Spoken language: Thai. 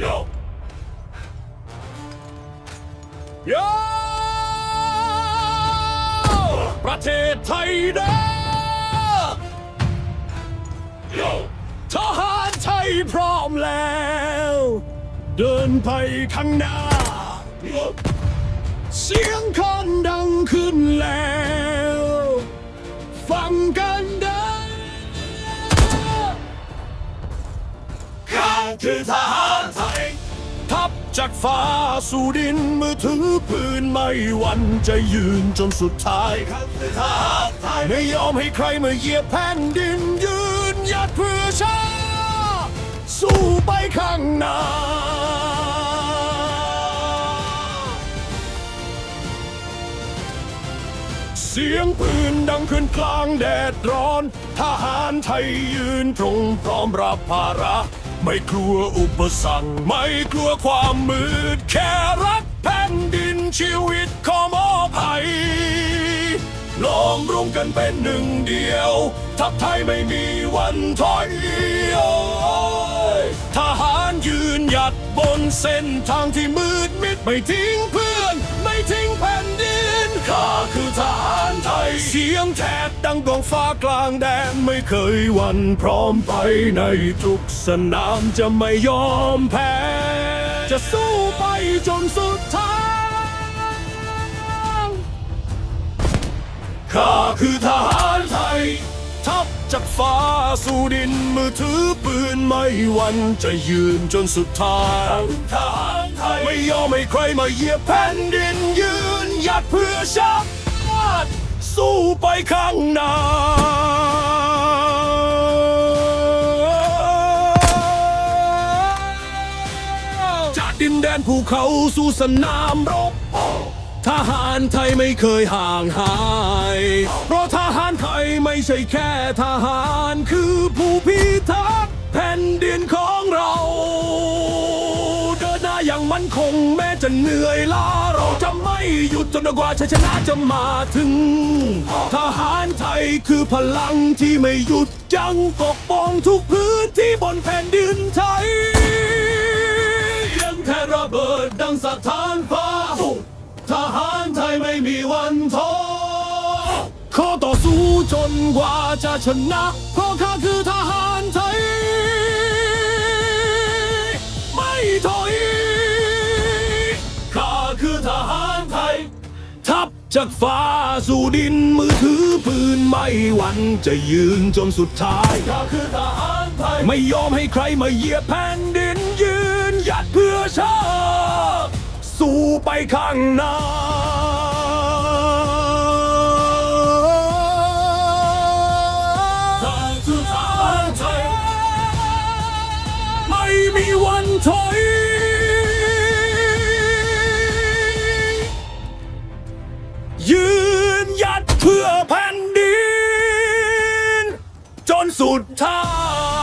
โยประเทศไทยนะทหารไทยพร้อมแล้ว เดินไปข้างหน้า เสียงคนดังขึ้นแล้ว ฟังกันได้ข้าคือทหารไทยทับ จากฟ้าสู่ดินมือถือปืนไม่หวันจะยืนจนสุดท้ายข้าทารไทยไม่ยอมให้ใครมาเหยียบแผ่นดินยืนหยัดเพื่อชาติสู้ไปข้างหน้าเสียงปืนดังขึ้นกลางแดดร้อน ทหารไทยยืนตรงพร้อมรับภาระ ไม่กลัวอุปสรรค ไม่กลัวความมืด แค่รักแผ่นดินชีวิตขอมอบให้ลองรวมกันเป็นหนึ่งเดียว ทัพไทยไม่มีวันถอยทหารยืนหยัดบนเส้นทางที่มืดมิด ไม่ทิ้งเพื่อน ไม่ทิ้งแผ่นดินข้าคือทหาร เสียงแทบดังกองฟ้ากลางแดนไม่เคยวันพร้อมไปในทุกสนามจะไม่ยอมแพ้ จะสู้ไปจนสุดทางข้าคือทหารไทย ทัพจากฟ้าสู่ดินมือถือปืนไม่วันจะยืนจนสุดท้ายทหารไทย ไม่ยอมให้ใครมาเหยียบแผ่นดินยืนหยัดเพื่อชาติ สู้ไปข้างหน้าจากดินแดนภูเขาสู่สนามรบทหารไทยไม่เคยห่างหาย เพราะทหารไทยไม่ใช่แค่ทหารคือผู้พิทักษ์แผ่นดินของเราเดินหน้า อย่างมั่นคงแม้จะเหนื่อยล้าเราจะไม่หยุดจนกว่าชัยชนะจะมาถึง ทหารไทยคือพลังที่ไม่หยุดยั้งปกป้องทุกพื้นที่บนแผ่นดินไทย ยังแค่ระเบิดดังสถานฟ้า ทหารไทยไม่มีวันท้อขอต่อสู้จนกว่าจะชนะ เพราะข้าคือทหารไทย ไม่ถอย จากฟ้าสู่ดินมือถือปืนไม่หวันจะยืนจนสุดท้ายข้าคือทหารไทยไม่ยอมให้ใครมาเหยียบแผ่นดินยืนหยัดเพื่อชาติสู้ไปข้างหน้าข้าคือทหารไทยไม่มีวันถอย ยืนหยัดเพื่อแผ่นดิน จนสุดท้าย